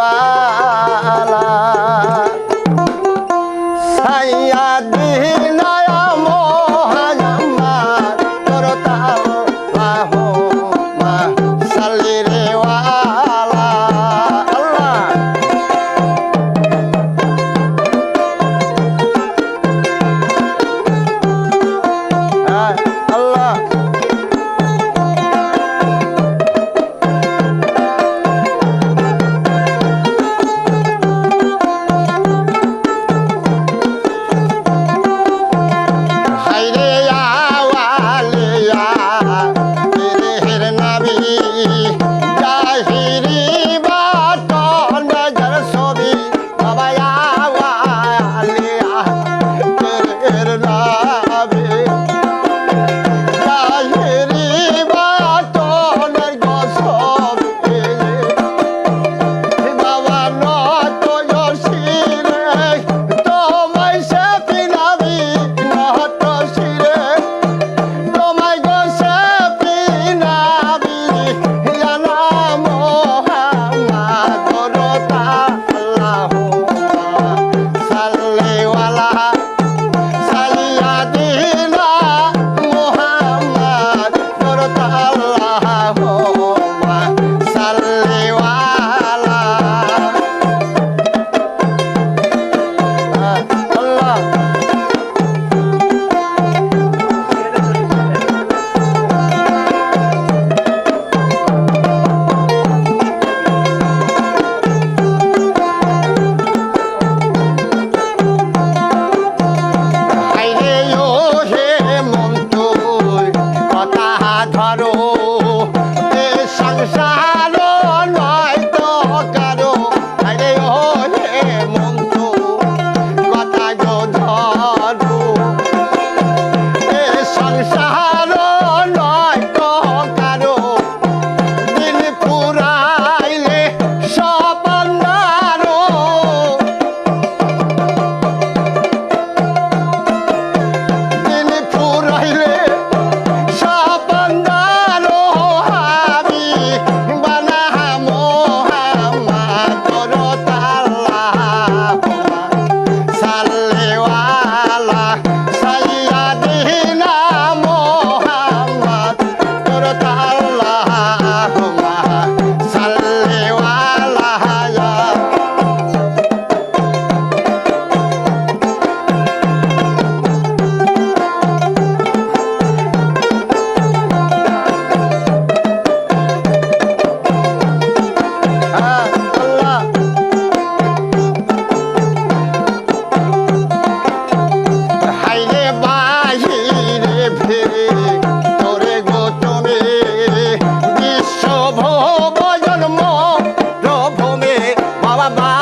দেওয়ালা। সাইয়া দিন মহাজাম্মা করতাম মাহু মা সালির ধরো babá.